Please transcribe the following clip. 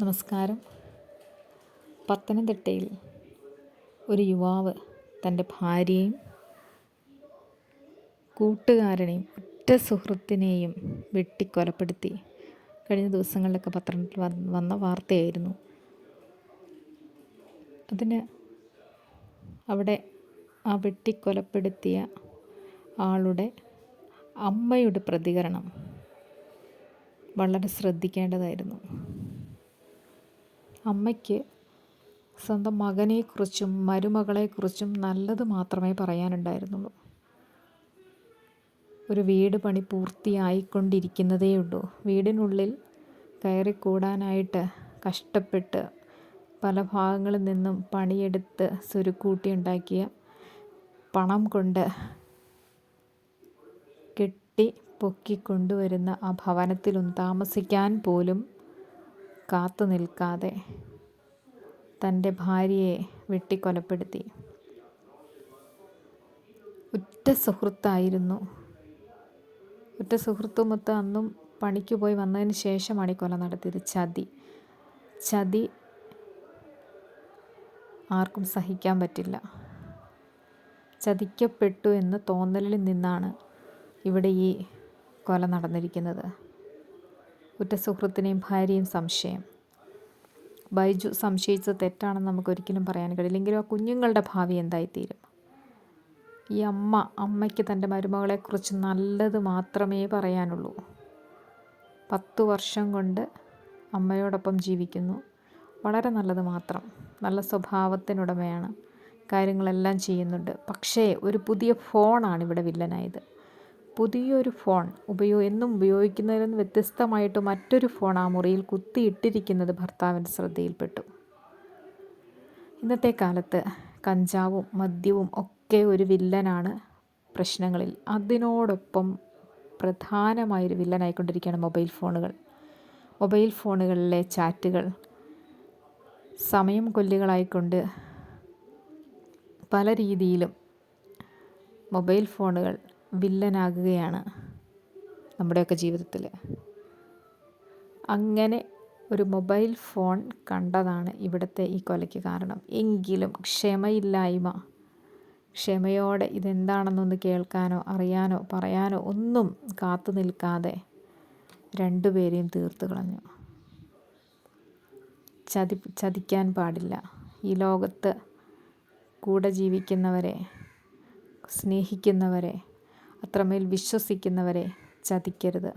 നമസ്കാരം. പത്തനംതിട്ടയിൽ ഒരു യുവാവ് തന്റെ ഭാര്യയും കൂട്ടുകാരനെയും ഒറ്റ സുഹൃത്തിനെയും വെട്ടിക്കൊലപ്പെടുത്തി. കഴിഞ്ഞ ദിവസങ്ങളിലൊക്കെ പത്രത്തിൽ വന്ന വാർത്തയായിരുന്നു. അതിന് അവിടെ ആ വെട്ടിക്കൊലപ്പെടുത്തിയ ആളുടെ അമ്മയുടെ പ്രതികരണം വളരെ ശ്രദ്ധിക്കേണ്ടതായിരുന്നു. അമ്മയ്ക്ക് സ്വന്തം മകനെക്കുറിച്ചും മരുമകളെക്കുറിച്ചും നല്ലത് മാത്രമേ പറയാനുണ്ടായിരുന്നുള്ളൂ. ഒരു വീട് പണി പൂർത്തിയായിക്കൊണ്ടിരിക്കുന്നതേയുള്ളൂ വീടിനുള്ളിൽ കയറിക്കൂടാനായിട്ട് കഷ്ടപ്പെട്ട് പല ഭാഗങ്ങളിൽ നിന്നും പണിയെടുത്ത് സുരുക്കൂട്ടി ഉണ്ടാക്കിയ പണം കൊണ്ട് കെട്ടി പൊക്കിക്കൊണ്ടുവരുന്ന ആ ഭവനത്തിലൊന്ന് താമസിക്കാൻ പോലും കാത്തു നിൽക്കാതെ തന്റെ ഭാര്യയെ വെട്ടിക്കൊലപ്പെടുത്തി. ഉറ്റ സുഹൃത്തായിരുന്നു. ഉറ്റ സുഹൃത്തുമൊത്ത് അന്നും പണിക്ക് പോയി വന്നതിന് ശേഷമാണ് ഈ കൊല നടത്തിയത്. ചതി. ചതി ആർക്കും സഹിക്കാൻ പറ്റില്ല. ചതിക്കപ്പെട്ടു എന്ന തോന്നലിൽ നിന്നാണ് ഇവിടെ ഈ കൊല നടന്നിരിക്കുന്നത്. ഉറ്റ സുഹൃത്തിനെയും ഭാര്യയും സംശയം. ബൈജു സംശയിച്ചത് തെറ്റാണെന്ന് നമുക്ക് ഒരിക്കലും പറയാൻ കഴിയില്ല. എങ്കിലും ആ കുഞ്ഞുങ്ങളുടെ ഭാവി എന്തായിത്തീരും? ഈ അമ്മ അമ്മയ്ക്ക് തന്റെ മരുമകളെക്കുറിച്ച് നല്ലത് മാത്രമേ പറയാനുള്ളൂ. പത്തു വർഷം കൊണ്ട് അമ്മയോടൊപ്പം ജീവിക്കുന്നു. വളരെ നല്ലത് മാത്രം. നല്ല സ്വഭാവത്തിനുടമയാണ്. കാര്യങ്ങളെല്ലാം ചെയ്യുന്നുണ്ട്. പക്ഷേ ഒരു പുതിയ ഫോണാണ് ഇവിടെ വില്ലനായത്. പുതിയൊരു ഫോൺ ഉപയോ എന്നും ഉപയോഗിക്കുന്നതിൽ നിന്ന് വ്യത്യസ്തമായിട്ട് മറ്റൊരു ഫോൺ ആ മുറിയിൽ കുത്തിയിട്ടിരിക്കുന്നത് ഭർത്താവിന്റെ ശ്രദ്ധയിൽപ്പെട്ടു. ഇന്നത്തെ കാലത്ത് കഞ്ചാവും മദ്യവും ഒക്കെ ഒരു വില്ലനാണ് പ്രശ്നങ്ങളിൽ. അതിനോടൊപ്പം പ്രധാനമായൊരു വില്ലനായിക്കൊണ്ടിരിക്കുകയാണ് മൊബൈൽ ഫോണുകൾ. മൊബൈൽ ഫോണുകളിലെ ചാറ്റുകൾ സമയം കൊല്ലുകളായിക്കൊണ്ട് പല രീതിയിലും മൊബൈൽ ഫോണുകൾ വില്ലനാകുകയാണ് നമ്മുടെയൊക്കെ ജീവിതത്തിൽ അങ്ങനെ ഒരു മൊബൈൽ ഫോൺ കണ്ടതാണ് ഇവിടുത്തെ ഈ കൊലയ്ക്ക് കാരണം. എങ്കിലും ക്ഷമയില്ലായ്മ ക്ഷമയോടെ ഇതെന്താണെന്നൊന്ന് കേൾക്കാനോ അറിയാനോ പറയാനോ ഒന്നും കാത്തു നിൽക്കാതെ രണ്ടുപേരെയും തീർത്തു കളഞ്ഞു. ചതി ചതിക്കാൻ പാടില്ല. ഈ ലോകത്ത് കൂടെ ജീവിക്കുന്നവരെ സ്നേഹിക്കുന്നവരെ അത്രമേൽ വിശ്വസിക്കുന്നവരെ ചതിക്കരുത്.